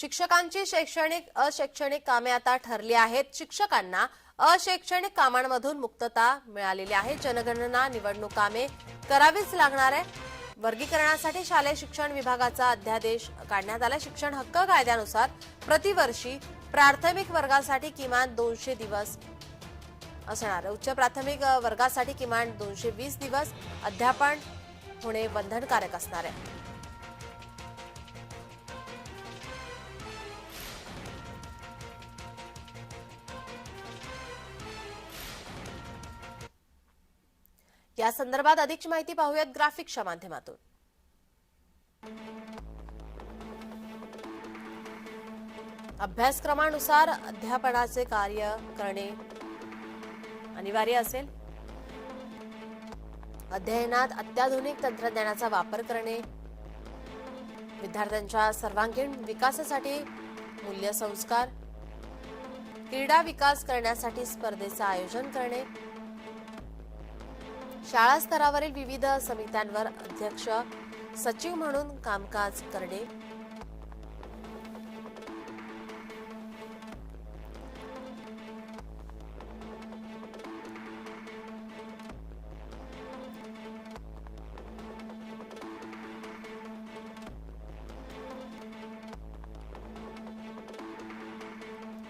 शिक्षकांची शैक्षणिक अशैक्षणिक कामे आता ठरली आहेत. शिक्षकांना अशैक्षणिक कामांमधून मुक्तता मिळालेली आहे. जनगणना निवडणूक कामे करावीच लागणार आहे. वर्गीकरणासाठी शालेय शिक्षण विभागाचा अध्यादेश काढण्यात आला. शिक्षण हक्क कायद्यानुसार प्रतिवर्षी प्राथमिक वर्गासाठी किमान दोनशे दिवस असणार. आहे. उच्च प्राथमिक वर्गासाठी किमान दोनशे वीस दिवस अध्यापन होणे बंधनकारक असणार आहे. या संदर्भात अधिकची माहिती पाहूयात ग्राफिक्सच्या माध्यमातून. अभ्यासक्रमानुसार अध्यापनाचे कार्य करणे अनिवार्य असेल. अध्ययनात अत्याधुनिक तंत्रज्ञानाचा वापर करणे विद्यार्थ्यांच्या सर्वांगीण विकासासाठी मूल्य संस्कार क्रीडा विकास करण्यासाठी स्पर्धेचं आयोजन करणे शाळा स्तरावरील विविध समित्यांवर अध्यक्ष सचिव म्हणून कामकाज करणे.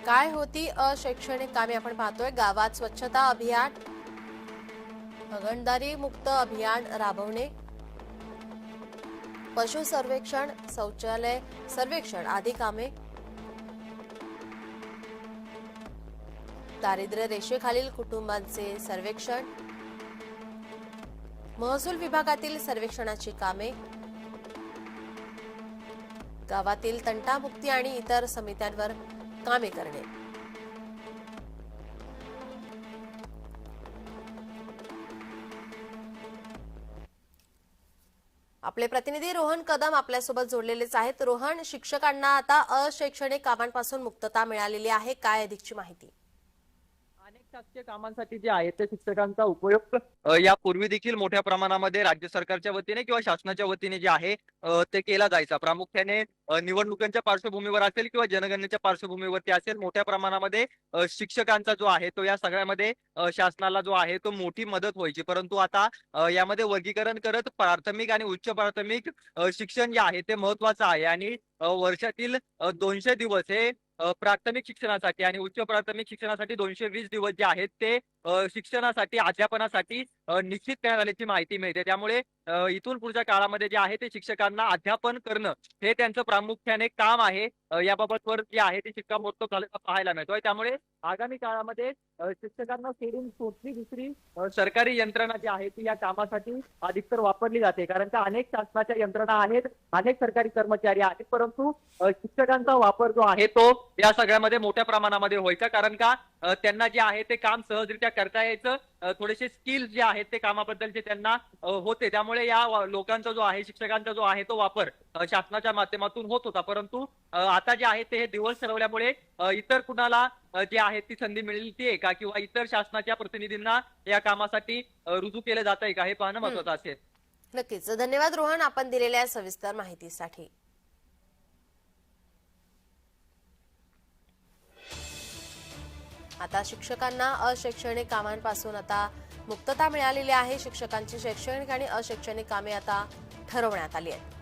काय होती अशैक्षणिक कामे? आपण पाहतोय गावात स्वच्छता अभियान हगणदारी मुक्त अभियान राबवणे. पशु सर्वेक्षण शौचालय सर्वेक्षण आदी कामे. दारिद्र्य रेषेखालील कुटुंबांचे सर्वेक्षण. महसूल विभागातील सर्वेक्षणाची कामे. गावातील तंटामुक्ती आणि इतर समित्यांवर कामे करणे. आपले प्रतिनिधी रोहन कदम आपल्यासोबत जोडलेलेच आहेत. रोहन शिक्षकांना आता अशैक्षणिक कामांपासून मुक्तता मिळालेली आहे. काय अधिकची माहिती? शासकीय कामांसाठी जे आहे ते शिक्षकांचा उपयोग. अ, यापूर्वी देखील मोठ्या प्रमाणामध्ये राज्य सरकारच्या वतीने किंवा शासनाच्या वतीने जे आहे अ, ते केला जायचा. प्रामुख्याने अ, निवडणुकांच्या पार्श्वभूमीवर असेल किंवा जनगणनेच्या पार्श्वभूमीवरती असेल मोठ्या प्रमाणामध्ये अ, शिक्षकांचा जो आहे तो या सगळ्यामध्ये अ, शासनाला जो आहे तो मोठी मदत व्हायची. परंतु आता अ, यामध्ये वर्गीकरण करत प्राथमिक आणि उच्च प्राथमिक अ, शिक्षण जे आहे ते महत्वाचं आहे. आणि वर्षातील दोनशे दिवस हे प्राथमिक शिक्षणासाठी आणि उच्च प्राथमिक शिक्षणासाठी दोनशे वीस दिवस जे आहेत ते शिक्षणासाठी अध्यापनासाठी निश्चित करण्यात आल्याची माहिती मिळते. त्यामुळे इथून पुढच्या काळामध्ये जे आहे ते शिक्षकांना अध्यापन करणं हे त्यांचं प्रामुख्याने काम आहे. याबाबत याबाबतवर जे आहे ते शिक्कामोर्तब झालेलं पाहायला मिळतोय. त्यामुळे आगामी काळामध्ये शिक्षकांना सोडून कुठली दुसरी सरकारी यंत्रणा जी आहे ती या कामासाठी अधिकतर वापरली जाते. कारण का अनेक शासनाच्या यंत्रणा आहेत अनेक सरकारी कर्मचारी आहेत परंतु शिक्षकांचा वापर जो आहे तो या सगळ्यामध्ये मोठ्या प्रमाणामध्ये व्हायचा कारण का त्यांना जे आहे ते काम सहजरित्या करता यायचं. थोडेसे स्किल जे आहेत ते कामाबद्दलचे त्यांना अ, होते. त्यामुळे या लोकांचा जो आहे शिक्षकांचा जो आहे तो वापर शासनाच्या माध्यमातून होत होता. परंतु आता जे आहे ते हे दिवस ठरवल्यामुळे इतर कुणाला जे आहे ती संधी मिळते आहे का किंवा इतर शासनाच्या प्रतिनिधींना या कामासाठी रुजू केलं जात आहे का हे पाहणं महत्वाचं असेल. नक्कीच. धन्यवाद रोहन आपण दिलेल्या सविस्तर माहितीसाठी. आता शिक्षकांना अशैक्षणिक कामांपासून आता मुक्तता मिळालेली आहे. शिक्षकांची शैक्षणिक आणि अशैक्षणिक कामे आता ठरवण्यात आली आहेत.